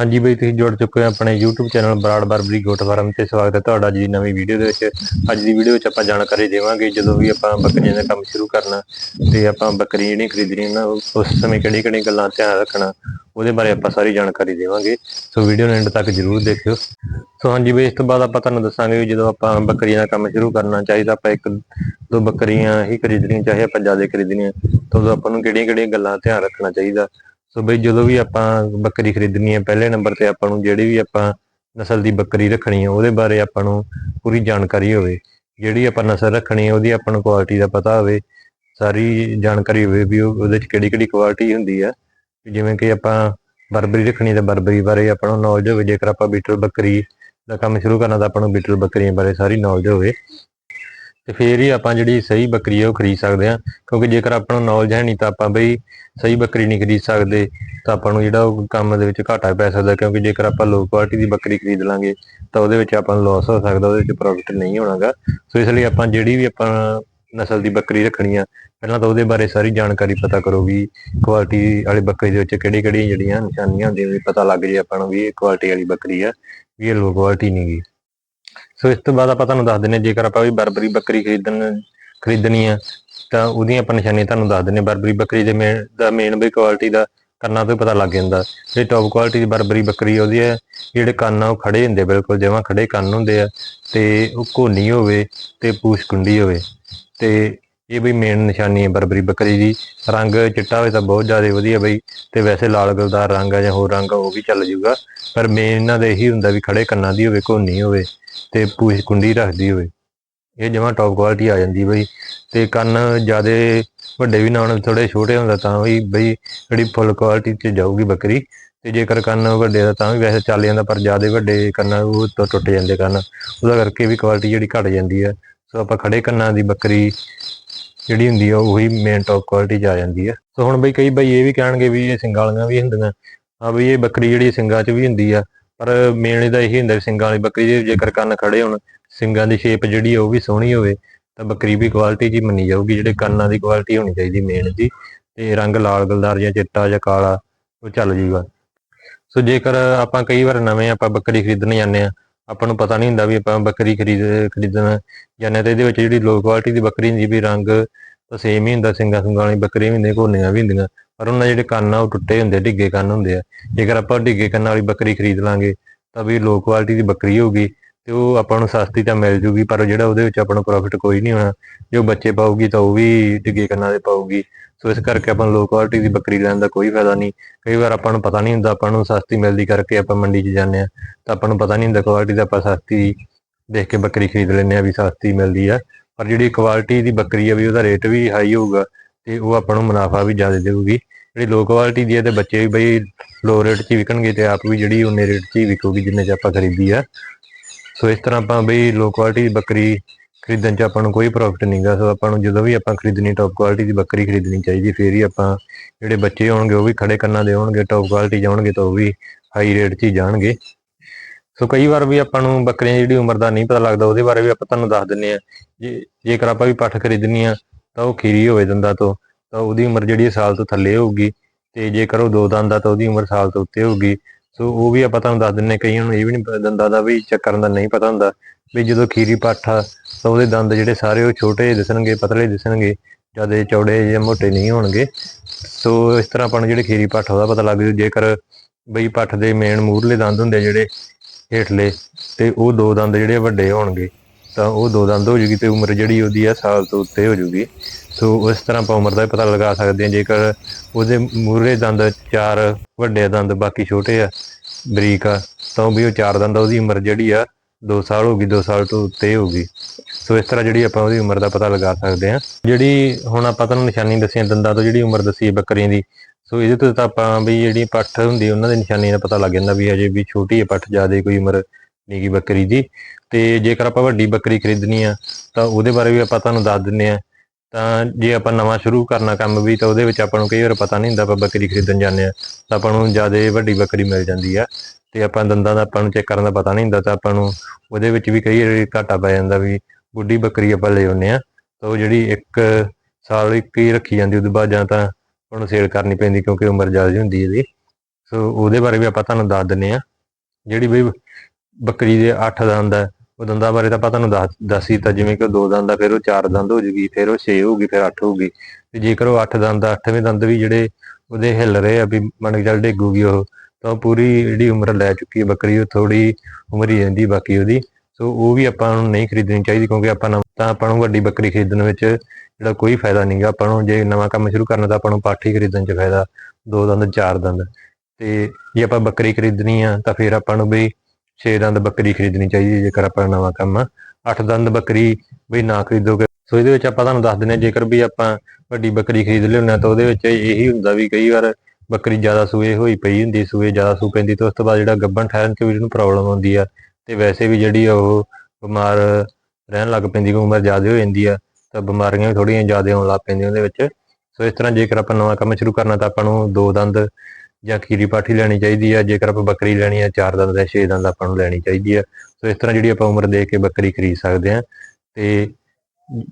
ਹਾਂਜੀ ਬਈ, ਤੁਸੀਂ ਜੁੜ ਚੁੱਕੇ ਹੋ ਆਪਣੇ YouTube channel Brar Barbari goat farm ਤੇ ਸਵਾਗਤ ਹੈ ਤੁਹਾਡਾ ਅੱਜ ਦੀ ਨਵੀਂ ਵੀਡੀਓ ਦੇ ਵਿੱਚ। ਅੱਜ ਦੀ ਵੀਡੀਓ ਵਿੱਚ ਆਪਾਂ ਜਾਣਕਾਰੀ ਦੇਵਾਂਗੇ ਜਦੋਂ ਵੀ ਆਪਾਂ ਬੱਕਰੀਆਂ ਦਾ ਕੰਮ ਸ਼ੁਰੂ ਕਰਨਾ ਤੇ ਆਪਾਂ ਬੱਕਰੀ ਜਿਹੜੀ ਖਰੀਦਣੀ ਨਾ, ਉਸ ਸਮੇਂ ਕਿਹੜੀ ਕਿਹੜੀ ਗੱਲਾਂ ਧਿਆਨ ਰੱਖਣਾ, ਉਹਦੇ ਬਾਰੇ ਆਪਾਂ ਸਾਰੀ ਜਾਣਕਾਰੀ ਦੇਵਾਂਗੇ। ਸੋ ਵੀਡੀਓ ਨੂੰ ਐਂਡ ਤੱਕ ਜਰੂਰ ਦੇਖਿਓ। ਸੋ ਹਾਂਜੀ ਬਈ, ਇਸ ਤੋਂ ਬਾਅਦ ਆਪਾਂ ਤੁਹਾਨੂੰ ਦੱਸਾਂਗੇ ਵੀ ਜਦੋਂ ਆਪਾਂ ਬੱਕਰੀਆਂ ਦਾ ਕੰਮ ਸ਼ੁਰੂ ਕਰਨਾ ਚਾਹੀਦਾ, ਆਪਾਂ ਇੱਕ ਦੋ ਬੱਕਰੀਆਂ ਹੀ ਖਰੀਦਣੀਆਂ, ਚਾਹੇ ਆਪਾਂ ਜ਼ਿਆਦਾ ਖਰੀਦਣੀਆਂ, ਤਾਂ ਉਦੋਂ ਆਪਾਂ ਨੂੰ ਕਿਹੜੀਆਂ ਕਿਹੜੀਆਂ ਗੱਲਾਂ ਧਿਆਨ ਰੱਖਣਾ ਚਾਹੀਦਾ। ਸੋ ਬਈ ਜਦੋਂ ਵੀ ਆਪਾਂ ਬੱਕਰੀ ਖਰੀਦਣੀ ਹੈ, ਪਹਿਲੇ ਨੰਬਰ ਤੇ ਆਪਾਂ ਨੂੰ ਜਿਹੜੀ ਵੀ ਆਪਾਂ ਨਸਲ ਦੀ ਬੱਕਰੀ ਰੱਖਣੀ ਹੈ, ਉਹਦੇ ਬਾਰੇ ਆਪਾਂ ਨੂੰ ਪੂਰੀ ਜਾਣਕਾਰੀ ਹੋਵੇ। ਜਿਹੜੀ ਆਪਾਂ ਨਸਲ ਰੱਖਣੀ ਹੈ, ਉਹਦੀ ਆਪਾਂ ਨੂੰ ਕੁਆਲਿਟੀ ਦਾ ਪਤਾ ਹੋਵੇ। ਸਾਰੀ ਜਾਣਕਾਰੀ ਹੋਵੇ ਵੀ ਉਹਦੇ ਚ ਕਿਹੜੀ ਕਿਹੜੀ ਕੁਆਲਿਟੀ ਹੁੰਦੀ ਹੈ ਜਿਵੇਂ ਕਿ ਆਪਾਂ ਬਰਬਰੀ ਰੱਖਣੀ ਤਾਂ ਬਰਬਰੀ ਬਾਰੇ ਆਪਾਂ ਨੂੰ ਨੌਲੇਜ ਹੋਵੇ। ਜੇਕਰ ਆਪਾਂ ਬੀਟਲ ਬੱਕਰੀ ਦਾ ਕੰਮ ਸ਼ੁਰੂ ਕਰਨਾ, ਤਾਂ ਆਪਾਂ ਨੂੰ ਬੀਟਲ ਬੱਕਰੀਆਂ ਬਾਰੇ ਸਾਰੀ ਨੌਲੇਜ ਹੋਵੇ। ਤੇ ਫੇਰ ਹੀ ਆਪਾਂ ਜਿਹੜੀ ਸਹੀ ਬੱਕਰੀ ਹੈ ਉਹ ਖਰੀਦ ਸਕਦੇ ਹਾਂ। ਕਿਉਂਕਿ ਜੇਕਰ ਆਪਾਂ ਨੂੰ ਨੌਲੇਜ ਹੈ ਨਹੀਂ ਤਾਂ ਆਪਾਂ ਬਈ ਸਹੀ ਬੱਕਰੀ ਨਹੀਂ ਖਰੀਦ ਸਕਦੇ, ਤਾਂ ਆਪਾਂ ਨੂੰ ਜਿਹੜਾ ਉਹ ਕੰਮ ਦੇ ਵਿੱਚ ਘਾਟਾ ਪੈ ਸਕਦਾ। ਕਿਉਂਕਿ ਜੇਕਰ ਆਪਾਂ ਲੋ ਕੁਆਲਿਟੀ ਦੀ ਬੱਕਰੀ ਖਰੀਦ ਲਾਂਗੇ, ਤਾਂ ਉਹਦੇ ਵਿੱਚ ਆਪਾਂ ਨੂੰ ਲਾਸ ਹੋ ਸਕਦਾ, ਉਹਦੇ ਵਿੱਚ ਪ੍ਰੋਫਿਟ ਨਹੀਂ ਹੋਣਾਗਾ। ਸੋ ਇਸ ਲਈ ਆਪਾਂ ਜਿਹੜੀ ਵੀ ਆਪਾਂ ਨਸਲ ਦੀ ਬੱਕਰੀ ਰੱਖਣੀ ਆ, ਪਹਿਲਾਂ ਤਾਂ ਉਹਦੇ ਬਾਰੇ ਸਾਰੀ ਜਾਣਕਾਰੀ ਪਤਾ ਕਰੋ ਵੀ ਕੁਆਲਿਟੀ ਵਾਲੀ ਬੱਕਰੀ ਦੇ ਵਿੱਚ ਕਿਹੜੀ ਕਿਹੜੀਆਂ ਜਿਹੜੀਆਂ ਨਿਸ਼ਾਨੀਆਂ ਹੁੰਦੀਆਂ ਵੀ ਪਤਾ ਲੱਗ ਜੇ ਆਪਾਂ ਨੂੰ ਵੀ ਇਹ ਕੁਆਲਿਟੀ ਵਾਲੀ ਬੱਕਰੀ ਆ, ਵੀ ਇਹ ਲੋ ਕੁਆਲਿਟੀ ਨਹੀਂਗੀ ਸੋ ਇਸ ਤੋਂ ਬਾਅਦ ਆਪਾਂ ਤੁਹਾਨੂੰ ਦੱਸ ਦਿੰਨੇ ਜੇਕਰ ਆਪਾਂ ਵੀ ਬਰਬਰੀ ਬੱਕਰੀ ਖਰੀਦਣ, ਖਰੀਦਣੀ ਆ, ਤਾਂ ਉਹਦੀਆਂ ਆਪਾਂ ਨਿਸ਼ਾਨੀਆਂ ਤੁਹਾਨੂੰ ਦੱਸ ਦਿੰਨੇ ਬਰਬਰੀ ਬੱਕਰੀ ਦੇ ਮੇਨ ਦਾ ਮੇਨ ਵੀ ਕੁਆਲਿਟੀ ਦਾ ਕੰਨਾਂ ਤੋਂ ਹੀ ਪਤਾ ਲੱਗ ਜਾਂਦਾ। ਜਿਹੜੀ ਟੌਪ ਕੁਆਲਿਟੀ ਦੀ ਬਰਬਰੀ ਬੱਕਰੀ ਉਹਦੀ ਹੈ, ਜਿਹੜੇ ਕੰਨ ਆ, ਉਹ ਖੜੇ ਹੁੰਦੇ ਬਿਲਕੁਲ ਜਿਵੇਂ ਖੜੇ ਕੰਨ ਹੁੰਦੇ ਆ, ਤੇ ਉਹ ਘੋਨੀ ਹੋਵੇ ਤੇ ਪੂਛ ਕੁੰਡੀ ਹੋਵੇ। ਤੇ ਇਹ ਬਈ ਮੇਨ ਨਿਸ਼ਾਨੀ ਹੈ ਬਰਬਰੀ ਬੱਕਰੀ ਦੀ। ਰੰਗ ਚਿੱਟਾ ਹੋਵੇ ਤਾਂ ਬਹੁਤ ਜ਼ਿਆਦਾ ਵਧੀਆ ਬਈ, ਤੇ ਵੈਸੇ ਲਾਲ ਗੁਲਦਾਰ ਰੰਗ ਆ ਜਾਂ ਹੋਰ ਰੰਗ ਉਹ ਵੀ ਚੱਲ ਜੂਗਾ। ਪਰ ਮੇਨ ਇਹਨਾਂ ਦਾ ਇਹੀ ਹੁੰਦਾ ਵੀ ਖੜੇ ਕੰਨਾਂ ਦੀ ਹੋਵੇ ਘੋਨੀ ਹੋਵੇ। ਤੇ ਪੂਛ ਕੁੰਡੀ ਰੱਖਦੀ ਹੋਵੇ। ਇਹ ਜਮਾਂ ਟੌਪ ਕੁਆਲਿਟੀ ਆ ਜਾਂਦੀ ਬਈ। ਤੇ ਕੰਨ ਜਿਆਦੇ ਵੱਡੇ ਵੀ ਨਾ ਹੋਣ ਥੋੜੇ ਛੋਟੇ ਹੁੰਦਾ ਤਾਂ ਵੀ ਬਈ ਜਿਹੜੀ ਫੁੱਲ ਕੁਆਲਿਟੀ 'ਚ ਜਾਊਗੀ ਬੱਕਰੀ। ਤੇ ਜੇਕਰ ਕੰਨ ਵੱਡੇ ਦਾ ਤਾਂ ਵੀ ਵੈਸੇ ਚੱਲ ਜਾਂਦਾ, ਪਰ ਜਿਆਦੇ ਵੱਡੇ ਕੰਨ ਉਹ ਤੋਂ ਟੁੱਟ ਜਾਂਦੇ ਕੰਨ। ਉਹਦਾ ਕਰਕੇ ਵੀ ਕੁਆਲਿਟੀ ਜਿਹੜੀ ਘਟ ਜਾਂਦੀ ਹੈ ਸੋ ਆਪਾਂ ਖੜੇ ਕੰਨਾਂ ਦੀ ਬੱਕਰੀ ਜਿਹੜੀ ਹੁੰਦੀ ਆ, ਉਹੀ ਮੇਨ ਟੌਪ ਕੁਆਲਿਟੀ 'ਚ ਆ ਜਾਂਦੀ ਹੈ ਸੋ ਹੁਣ ਬਈ ਕਈ ਬਈ ਇਹ ਵੀ ਕਹਿਣਗੇ ਵੀ ਇਹ ਸਿੰਗਾਂ ਵਾਲੀਆਂ ਵੀ ਹੁੰਦੀਆਂ। ਆ ਬਈ ਇਹ ਬੱਕਰੀ ਜਿਹੜੀ ਸਿੰਗਾਂ 'ਚ ਵੀ ਹੁੰਦੀ ਆ ਪਰ ਮੇਨ ਦਾ ਇਹੀ ਹੁੰਦਾ ਵੀ ਸਿੰਗਾਂ ਵਾਲੀ ਬੱਕਰੀ ਦੇ ਜੇਕਰ ਕੰਨ ਖੜੇ ਹੋਣ, ਸਿੰਗਾਂ ਦੀ ਸ਼ੇਪ ਜਿਹੜੀ ਆ ਉਹ ਵੀ ਸੋਹਣੀ ਹੋਵੇ, ਤਾਂ ਬੱਕਰੀ ਵੀ ਕੁਆਲਿਟੀ ਜੀ ਮੰਨੀ ਜਾਊਗੀ, ਜਿਹੜੇ ਕੰਨਾਂ ਦੀ ਕੁਆਲਿਟੀ ਹੋਣੀ ਚਾਹੀਦੀ ਮੇਨ ਦੀ ਤੇ ਰੰਗ ਲਾਲ ਗਲਦਾਰ ਜਾਂ ਚਿੱਟਾ ਜਾਂ ਕਾਲਾ, ਉਹ ਚੱਲ ਜੂਗਾ। ਸੋ ਜੇਕਰ ਆਪਾਂ ਕਈ ਵਾਰ ਨਵੇਂ ਆਪਾਂ ਬੱਕਰੀ ਖਰੀਦਣ ਜਾਂਦੇ ਆ ਆਪਾਂ ਨੂੰ ਪਤਾ ਨਹੀਂ ਹੁੰਦਾ ਵੀ ਆਪਾਂ ਬੱਕਰੀ ਖਰੀਦ, ਖਰੀਦਣ ਜਾਂਦੇ ਤੇ ਇਹਦੇ ਵਿੱਚ ਜਿਹੜੀ ਲੋ ਕੁਆਲਿਟੀ ਦੀ ਬੱਕਰੀ ਹੁੰਦੀ ਵੀ ਰੰਗ ਤਾਂ ਸੇਮ ਹੀ ਹੁੰਦਾ ਸਿੰਗਾਂ ਸੁੰਗਾਂ ਵਾਲੀ ਬੱਕਰੀਆਂ ਵੀ ਹੁੰਦੀਆਂ ਘੋਨੀਆਂ ਵੀ ਹੁੰਦੀਆਂ ਪਰ ਉਹਨਾਂ ਜਿਹੜੇ ਕੰਨ ਆ, ਉਹ ਟੁੱਟੇ ਹੁੰਦੇ, ਡਿੱਗੇ ਕੰਨ ਹੁੰਦੇ ਆ। ਜੇਕਰ ਆਪਾਂ ਡਿੱਗੇ ਕੰਨਾਂ ਵਾਲੀ ਬੱਕਰੀ ਖਰੀਦ ਲਾਂਗੇ, ਤਾਂ ਵੀ ਲੋ ਕੁਆਲਿਟੀ ਦੀ ਬੱਕਰੀ ਹੋਊਗੀ ਤੇ ਉਹ ਆਪਾਂ ਨੂੰ ਸਸਤੀ ਤਾਂ ਮਿਲ ਜੂਗੀ, ਪਰ ਜਿਹੜਾ ਉਹਦੇ ਵਿੱਚ ਆਪਾਂ ਨੂੰ ਪ੍ਰੋਫਿਟ ਕੋਈ ਨਹੀਂ ਹੋਣਾ। ਜੋ ਬੱਚੇ ਪਾਊਗੀ ਤਾਂ ਉਹ ਵੀ ਡਿੱਗੇ ਕੰਨਾਂ ਦੇ ਪਾਊਗੀ। ਸੋ ਇਸ ਕਰਕੇ ਆਪਾਂ ਨੂੰ ਲੋ ਕੁਆਲਿਟੀ ਦੀ ਬੱਕਰੀ ਲੈਣ ਦਾ ਕੋਈ ਫਾਇਦਾ ਨਹੀਂ। ਕਈ ਵਾਰ ਆਪਾਂ ਨੂੰ ਪਤਾ ਨਹੀਂ ਹੁੰਦਾ, ਆਪਾਂ ਨੂੰ ਸਸਤੀ ਮਿਲਦੀ ਕਰਕੇ ਆਪਾਂ ਮੰਡੀ 'ਚ ਜਾਂਦੇ ਆ ਤਾਂ ਆਪਾਂ ਨੂੰ ਪਤਾ ਨਹੀਂ ਹੁੰਦਾ ਕੁਆਲਿਟੀ ਦਾ ਆਪਾਂ ਸਸਤੀ ਦੇਖ ਕੇ ਬੱਕਰੀ ਖਰੀਦ ਲੈਂਦੇ ਆ ਵੀ ਸਸਤੀ ਮਿਲਦੀ ਆ। ਪਰ ਜਿਹੜੀ ਕੁਆਲਿਟੀ ਦੀ ਬੱਕਰੀ ਆ ਵੀ ਉਹਦਾ ਰੇਟ ਵੀ ਹਾਈ ਹੋਊਗਾ ਤੇ ਉਹ ਆਪਾਂ ਨੂੰ ਮੁਨਾਫਾ ਵੀ ਜ਼ਿਆਦਾ ਦੇਊਗੀ। ਜਿਹੜੀ ਲੋ ਕੁਆਲਿਟੀ ਦੀ ਹੈ ਤੇ ਬੱਚੇ ਵੀ ਬਈ ਲੋ ਰੇਟ 'ਚ ਹੀ ਵਿਕਣਗੇ ਤੇ ਆਪ ਵੀ ਜਿਹੜੀ ਉਹਨੇ ਰੇਟ 'ਚ ਹੀ ਵਿਕੂਗੀ ਜਿੰਨੇ 'ਚ ਆਪਾਂ ਖਰੀਦੀ ਆ। ਸੋ ਇਸ ਤਰ੍ਹਾਂ ਆਪਾਂ ਬਈ ਲੋ ਕੁਆਲਿਟੀ ਦੀ ਬੱਕਰੀ ਖਰੀਦਣ 'ਚ ਆਪਾਂ ਨੂੰ ਕੋਈ ਪ੍ਰੋਫਿਟ ਨਹੀਂਗਾ ਸੋ ਆਪਾਂ ਨੂੰ ਜਦੋਂ ਵੀ ਆਪਾਂ ਖਰੀਦਣੀ ਟੌਪ ਕੁਆਲਿਟੀ ਦੀ ਬੱਕਰੀ ਖਰੀਦਣੀ ਚਾਹੀਦੀ, ਫੇਰ ਹੀ ਆਪਾਂ ਜਿਹੜੇ ਬੱਚੇ ਹੋਣਗੇ ਉਹ ਵੀ ਖੜੇ ਕੰਨਾਂ ਦੇ ਹੋਣਗੇ ਟੌਪ ਕੁਆਲਿਟੀ ਜਾਣਗੇ ਤਾਂ ਉਹ ਵੀ ਹਾਈ ਰੇਟ 'ਚ ਹੀ ਜਾਣਗੇ। ਸੋ ਕਈ ਵਾਰ ਵੀ ਆਪਾਂ ਨੂੰ ਬੱਕਰੀਆਂ ਜਿਹੜੀ ਉਮਰ ਦਾ ਨਹੀਂ ਪਤਾ ਲੱਗਦਾ, ਉਹਦੇ ਬਾਰੇ ਵੀ ਆਪਾਂ ਤੁਹਾਨੂੰ ਦੱਸ ਦਿੰਨੇ ਆ ਜੇ ਜੇਕਰ ਆਪਾਂ ਵੀ ਪੱਠ ਖਰੀਦਣੀ ਆ ਤਾਂ ਉਹ ਖੀਰੀ ਹੋਵੇ ਦੰਦਾਂ ਤੋਂ, ਤਾਂ ਉਹਦੀ ਉਮਰ ਜਿਹੜੀ ਹੈ ਸਾਲ ਤੋਂ ਥੱਲੇ ਹੋਊਗੀ ਤੇ ਜੇਕਰ ਉਹ ਦੋ ਦੰਦ ਆ ਤਾਂ ਉਹਦੀ ਉਮਰ ਸਾਲ ਤੋਂ ਉੱਤੇ ਹੋਊਗੀ। ਸੋ ਉਹ ਵੀ ਆਪਾਂ ਤੁਹਾਨੂੰ ਦੱਸ ਦਿੰਨੇ ਕਈਆਂ ਨੂੰ ਇਹ ਵੀ ਨਹੀਂ ਦੰਦਾਂ ਦਾ ਵੀ ਚੱਕਰ ਦਾ ਨਹੀਂ ਪਤਾ ਹੁੰਦਾ ਵੀ ਜਦੋਂ ਖੀਰੀ ਪੱਠ ਆ ਤਾਂ ਉਹਦੇ ਦੰਦ ਜਿਹੜੇ ਸਾਰੇ ਉਹ ਛੋਟੇ ਦਿਸਣਗੇ, ਪਤਲੇ ਦਿਸਣਗੇ, ਜ਼ਿਆਦਾ ਚੌੜੇ ਜਾਂ ਮੋਟੇ ਨਹੀਂ ਹੋਣਗੇ। ਸੋ ਇਸ ਤਰ੍ਹਾਂ ਆਪਾਂ ਨੂੰ ਜਿਹੜੇ ਖੀਰੀ ਪੱਠ ਉਹਦਾ ਪਤਾ ਲੱਗ ਜੂ, ਜੇਕਰ ਬਈ ਪੱਠ ਦੇ ਮੇਨ ਮੂਰਲੇ ਦੰਦ ਹੁੰਦੇ ਜਿਹੜੇ ਹੇਠਲੇ, ਤੇ ਉਹ ਦੋ ਦੰਦ ਜਿਹੜੇ ਵੱਡੇ ਹੋਣਗੇ। ਤਾਂ ਉਹ ਦੋ ਦੰਦ ਹੋ ਜੂਗੀ ਤੇ ਉਮਰ ਜਿਹੜੀ ਉਹਦੀ ਆ ਸਾਲ ਤੋਂ ਉੱਤੇ ਹੋ ਜੂਗੀ। ਸੋ ਇਸ ਤਰ੍ਹਾਂ ਆਪਾਂ ਉਮਰ ਦਾ ਪਤਾ ਲਗਾ ਸਕਦੇ ਹਾਂ ਜੇਕਰ ਉਹਦੇ ਮੂਹਰੇ ਦੰਦ ਚਾਰ ਵੱਡੇ ਦੰਦ ਬਾਕੀ ਛੋਟੇ ਆ ਬਰੀਕ ਆ ਤਾਂ ਵੀ ਉਹ ਚਾਰ ਦੰਦ ਆ, ਉਹਦੀ ਉਮਰ ਜਿਹੜੀ ਆ 2 ਸਾਲ ਹੋ ਗਈ 2 ਸਾਲ ਤੋਂ ਉੱਤੇ ਹੋ ਗਈ। ਸੋ ਇਸ ਤਰ੍ਹਾਂ ਜਿਹੜੀ ਆਪਾਂ ਉਹਦੀ ਉਮਰ ਦਾ ਪਤਾ ਲਗਾ ਸਕਦੇ ਹਾਂ। ਜਿਹੜੀ ਹੁਣ ਆਪਾਂ ਤੁਹਾਨੂੰ ਨਿਸ਼ਾਨੀ ਦੱਸੀਆਂ ਦੰਦਾਂ ਤੋਂ ਜਿਹੜੀ ਉਮਰ ਦੱਸੀ ਬੱਕਰੀਆਂ ਦੀ ਸੋ ਇਹਦੇ ਤੋਂ ਤਾਂ ਆਪਾਂ ਵੀ ਜਿਹੜੀ ਪੱਠ ਹੁੰਦੀ ਉਹਨਾਂ ਦੀ ਨਿਸ਼ਾਨੀ ਦਾ ਪਤਾ ਲੱਗ ਜਾਂਦਾ ਵੀ ਅਜੇ ਵੀ ਛੋਟੀ ਹੈ ਪੱਠ ਜ਼ਿਆਦਾ ਕੋਈ ਉਮਰ ਨਹੀਂ ਗੀ ਬੱਕਰੀ ਦੀ। ਤੇ ਜੇਕਰ ਆਪਾਂ ਵੱਡੀ ਬੱਕਰੀ ਖਰੀਦਣੀ ਆ, ਤਾਂ ਉਹਦੇ ਬਾਰੇ ਵੀ ਆਪਾਂ ਤੁਹਾਨੂੰ ਦੱਸ ਦਿੰਨੇ ਆ। ਤਾਂ ਜੇ ਆਪਾਂ ਨਵਾਂ ਸ਼ੁਰੂ ਕਰਨਾ ਕੰਮ ਵੀ, ਤਾਂ ਉਹਦੇ ਵਿੱਚ ਆਪਾਂ ਨੂੰ ਕਈ ਵਾਰ ਪਤਾ ਨਹੀਂ ਹੁੰਦਾ ਆਪਾਂ ਬੱਕਰੀ ਖਰੀਦਣ ਜਾਂਦੇ ਆ। ਤਾਂ ਆਪਾਂ ਨੂੰ ਜ਼ਿਆਦਾ ਵੱਡੀ ਬੱਕਰੀ ਮਿਲ ਜਾਂਦੀ ਆ ਤੇ ਆਪਾਂ ਦੰਦਾਂ ਦਾ ਆਪਾਂ ਨੂੰ ਚੈੱਕ ਕਰਨ ਦਾ ਪਤਾ ਨਹੀਂ ਹੁੰਦਾ, ਤਾਂ ਆਪਾਂ ਨੂੰ ਉਹਦੇ ਵਿੱਚ ਵੀ ਕਈ ਵਾਰੀ ਘਾਟਾ ਪੈ ਜਾਂਦਾ ਵੀ ਬੁੱਢੀ ਬੱਕਰੀ ਆਪਾਂ ਲੈ ਆਉਂਦੇ ਆ। ਤਾਂ ਉਹ ਜਿਹੜੀ ਇੱਕ ਸਾਲ ਇੱਕ ਹੀ ਰੱਖੀ ਜਾਂਦੀ, ਉਹਦੇ ਬਾਅਦ ਜਾਂ ਤਾਂ ਉਹਨੂੰ ਸੇਲ ਕਰਨੀ ਪੈਂਦੀ ਕਿਉਂਕਿ ਉਮਰ ਜ਼ਿਆਦਾ ਹੁੰਦੀ ਇਹਦੀ। ਸੋ ਉਹਦੇ ਬਾਰੇ ਵੀ ਆਪਾਂ ਤੁਹਾਨੂੰ ਦੱਸ ਦਿੰਨੇ ਆ। ਜਿਹੜੀ ਬਈ ਬੱਕਰੀ ਦੇ 8 ਦੰਦ ਹੈ ਉਹ ਦੰਦਾਂ ਬਾਰੇ ਤਾਂ ਆਪਾਂ ਤੁਹਾਨੂੰ ਦੱਸ ਦੱਸ ਹੀ ਤਾਂ ਜਿਵੇਂ ਕਿ ਉਹ ਦੋ ਦੰਦ ਆ, ਫਿਰ ਉਹ ਚਾਰ ਦੰਦ ਹੋ ਜੂਗੀ, ਫਿਰ ਉਹ 6 ਹੋਊਗੀ, ਫਿਰ 8 ਹੋਊਗੀ। ਤੇ ਜੇਕਰ ਉਹ 8 ਦੰਦ ਆ 8ਵੇਂ ਦੰਦ ਵੀ ਜਿਹੜੇ ਉਹਦੇ ਹਿੱਲ ਰਹੇ ਆ ਵੀ ਮੰਨ ਕੇ ਚੱਲ ਡੇਗੂਗੀ ਉਹ, ਤਾਂ ਉਹ ਪੂਰੀ ਜਿਹੜੀ ਉਮਰ ਲੈ ਚੁੱਕੀ ਹੈ ਬੱਕਰੀ, ਉਹ ਥੋੜੀ ਉਮਰ ਹੀ ਰਹਿੰਦੀ ਬਾਕੀ ਉਹਦੀ। ਸੋ ਉਹ ਵੀ ਆਪਾਂ ਨੂੰ ਨਹੀਂ ਖਰੀਦਣੀ ਚਾਹੀਦੀ ਕਿਉਂਕਿ ਆਪਾਂ ਨੂੰ ਤਾਂ ਆਪਾਂ ਨੂੰ ਵੱਡੀ ਬੱਕਰੀ ਖਰੀਦਣ ਵਿੱਚ ਜਿਹੜਾ ਕੋਈ ਫਾਇਦਾ ਨਹੀਂਗਾ ਆਪਾਂ ਨੂੰ ਜੇ ਨਵਾਂ ਕੰਮ ਸ਼ੁਰੂ ਕਰਨਾ ਤਾਂ ਆਪਾਂ ਨੂੰ ਪਾਠੀ ਖਰੀਦਣ 'ਚ ਫਾਇਦਾ, ਦੋ ਦੰਦ, ਚਾਰ ਦੰਦ। ਤੇ ਜੇ ਆਪਾਂ ਬੱਕਰੀ ਖਰੀਦਣੀ ਆ ਤਾਂ ਫਿਰ ਆਪਾਂ ਨੂੰ ਵੀ 6 ਦੰਦ ਬੱਕਰੀ ਖਰੀਦਣੀ ਚਾਹੀਦੀ ਹੈ ਜੇਕਰ ਆਪਾਂ ਨਵਾਂ ਕੰਮ ਆ। 8 ਦੰਦ ਬੱਕਰੀ ਵੀ ਨਾ ਖਰੀਦੋਗੇ। ਸੋ ਇਹਦੇ ਵਿੱਚ ਆਪਾਂ ਤੁਹਾਨੂੰ ਦੱਸ ਦਿੰਦੇ ਹਾਂ, ਜੇਕਰ ਵੀ ਆਪਾਂ ਵੱਡੀ ਬੱਕਰੀ ਖਰੀਦ ਲਿਆਉਂਦੇ ਹਾਂ ਤਾਂ ਉਹਦੇ ਵਿੱਚ ਇਹੀ ਹੁੰਦਾ ਵੀ ਕਈ ਵਾਰ ਬੱਕਰੀ ਜ਼ਿਆਦਾ ਸੂਏ ਹੋਈ ਪਈ ਹੁੰਦੀ, ਸੂਏ ਜ਼ਿਆਦਾ ਸੂ ਪੈਂਦੀ ਤੇ ਉਸ ਤੋਂ ਬਾਅਦ ਜਿਹੜਾ ਗੱਭਣ ਠਹਿਰਨ 'ਚ ਵੀ ਇਹਨੂੰ ਪ੍ਰੋਬਲਮ ਆਉਂਦੀ ਆ ਤੇ ਵੈਸੇ ਵੀ ਜਿਹੜੀ ਉਹ ਬਿਮਾਰ ਰਹਿਣ ਲੱਗ ਪੈਂਦੀ, ਕੋਈ ਉਮਰ ਜ਼ਿਆਦਾ ਹੋ ਜਾਂਦੀ ਆ ਤਾਂ ਬਿਮਾਰੀਆਂ ਵੀ ਥੋੜੀਆਂ ਜ਼ਿਆਦਾ ਆਉਣ ਲੱਗ ਪੈਂਦੀਆਂ ਉਹਦੇ ਵਿੱਚ। ਸੋ ਇਸ ਤਰ੍ਹਾਂ ਜੇਕਰ ਆਪਾਂ ਨਵਾਂ ਕੰਮ ਸ਼ੁਰੂ ਕਰਨਾ ਤਾਂ ਆਪਾਂ ਨੂੰ ਦੋ ਦੰਦ ਜਾਂ ਖੀਰੀ ਪਾਠੀ ਲੈਣੀ ਚਾਹੀਦੀ ਆ, ਜੇਕਰ ਆਪਾਂ ਬੱਕਰੀ ਲੈਣੀ ਆ, ਚਾਰ ਦੰਦ ਜਾਂ ਛੇ ਦੰਦ ਆਪਾਂ ਨੂੰ ਲੈਣੀ ਚਾਹੀਦੀ ਆ। ਸੋ ਇਸ ਤਰ੍ਹਾਂ ਜਿਹੜੀ ਆਪਾਂ ਉਮਰ ਦੇ ਕੇ ਬੱਕਰੀ ਖਰੀਦ ਸਕਦੇ ਆ, ਤੇ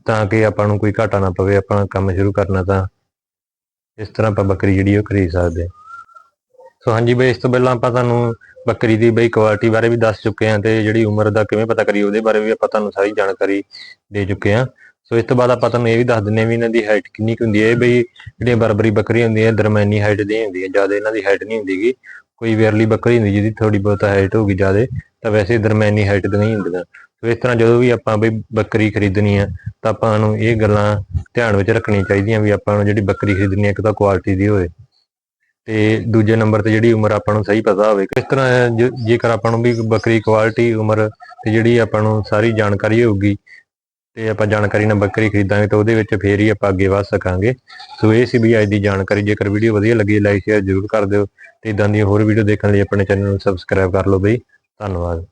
ਤਾਂ ਕਿ ਆਪਾਂ ਨੂੰ ਕੋਈ ਘਾਟਾ ਨਾ ਪਵੇ ਆਪਣਾ ਕੰਮ ਸ਼ੁਰੂ ਕਰਨਾ ਤਾਂ ਇਸ ਤਰ੍ਹਾਂ ਆਪਾਂ ਬੱਕਰੀ ਜਿਹੜੀ ਉਹ ਖਰੀਦ ਸਕਦੇ ਆ। ਸੋ ਹਾਂਜੀ ਬਈ, ਇਸ ਤੋਂ ਪਹਿਲਾਂ ਆਪਾਂ ਤੁਹਾਨੂੰ ਬੱਕਰੀ ਦੀ ਬਈ ਕੁਆਲਿਟੀ ਬਾਰੇ ਵੀ ਦੱਸ ਚੁੱਕੇ ਹਾਂ ਤੇ ਜਿਹੜੀ ਉਮਰ ਦਾ ਕਿਵੇਂ ਪਤਾ ਕਰੀਏ, ਉਹਦੇ ਬਾਰੇ ਵੀ ਆਪਾਂ ਤੁਹਾਨੂੰ ਸਾਰੀ ਜਾਣਕਾਰੀ ਦੇ ਚੁੱਕੇ ਹਾਂ ਸੋ ਇਸ ਤੋਂ ਬਾਅਦ ਆਪਾਂ ਤੁਹਾਨੂੰ ਇਹ ਵੀ ਦੱਸ ਦਿੰਨੇ ਆ ਵੀ ਇਹਨਾਂ ਦੀ ਹਾਈਟ ਕਿੰਨੀ ਕੁ ਹੁੰਦੀ ਹੈ। ਬਈ ਜਿਹੜੀਆਂ ਬਰਬਰੀ ਬੱਕਰੀਆਂ ਹੁੰਦੀਆਂ, ਦਰਮਿਆਨੀ ਹਾਈਟ ਦੀਆਂ ਹੁੰਦੀਆਂ, ਜ਼ਿਆਦਾ ਇਹਨਾਂ ਦੀ ਹਾਈਟ ਨਹੀਂ ਹੁੰਦੀਗੀ ਕੋਈ ਵੇਰਲੀ ਬੱਕਰੀ ਹੁੰਦੀ ਜਿਹਦੀ ਥੋੜੀ ਬਹੁਤ ਹਾਈਟ ਹੋਊਗੀ ਜ਼ਿਆਦਾ, ਤਾਂ ਵੈਸੇ ਦਰਮਿਆਨੀ ਹਾਈਟ ਦੀਆਂ ਹੀ ਹੁੰਦੀਆਂ। ਸੋ ਇਸ ਤਰ੍ਹਾਂ ਜਦੋਂ ਵੀ ਆਪਾਂ ਬਈ ਬੱਕਰੀ ਖਰੀਦਣੀ ਆ, ਤਾਂ ਆਪਾਂ ਨੂੰ ਇਹ ਗੱਲਾਂ ਧਿਆਨ ਵਿੱਚ ਰੱਖਣੀਆਂ ਚਾਹੀਦੀਆਂ ਵੀ ਆਪਾਂ ਨੂੰ ਜਿਹੜੀ ਬੱਕਰੀ ਖਰੀਦਣੀ ਹੈ ਇੱਕ ਤਾਂ ਕੁਆਲਿਟੀ ਦੀ ਹੋਵੇ। ਤੇ ਦੂਜੇ ਨੰਬਰ ਤੇ ਜਿਹੜੀ ਉਮਰ ਆਪਾਂ ਨੂੰ ਸਹੀ ਪਤਾ ਹੋਵੇ। ਕਿਸ ਤਰ੍ਹਾਂ ਜੇਕਰ ਆਪਾਂ ਨੂੰ ਵੀ ਬੱਕਰੀ ਕੁਆਲਿਟੀ ਉਮਰ ਤੇ ਜਿਹੜੀ ਆਪਾਂ ਨੂੰ ਸਾਰੀ ਜਾਣਕਾਰੀ ਹੋਊਗੀ ਤੇ ਆਪਾਂ ਜਾਣਕਾਰੀ ਨਾਲ ਬੱਕਰੀ ਖਰੀਦਾਂਗੇ ਤਾਂ ਉਹਦੇ ਵਿੱਚ ਫੇਰ ਹੀ ਆਪਾਂ ਅੱਗੇ ਵਧ ਸਕਾਂਗੇ। ਸੋ ਇਹ ਸੀ ਵੀ ਅੱਜ ਦੀ ਜਾਣਕਾਰੀ। ਜੇਕਰ ਵੀਡੀਓ ਵਧੀਆ ਲੱਗੀ ਲਾਈਕ ਸ਼ੇਅਰ ਜ਼ਰੂਰ ਕਰ ਦਿਓ ਤੇ ਇਦਾਂ ਦੀਆਂ ਹੋਰ ਵੀਡੀਓ ਦੇਖਣ ਲਈ ਆਪਣੇ ਚੈਨਲ ਨੂੰ ਸਬਸਕ੍ਰਾਈਬ ਕਰ ਲਓ ਬਈ। ਧੰਨਵਾਦ।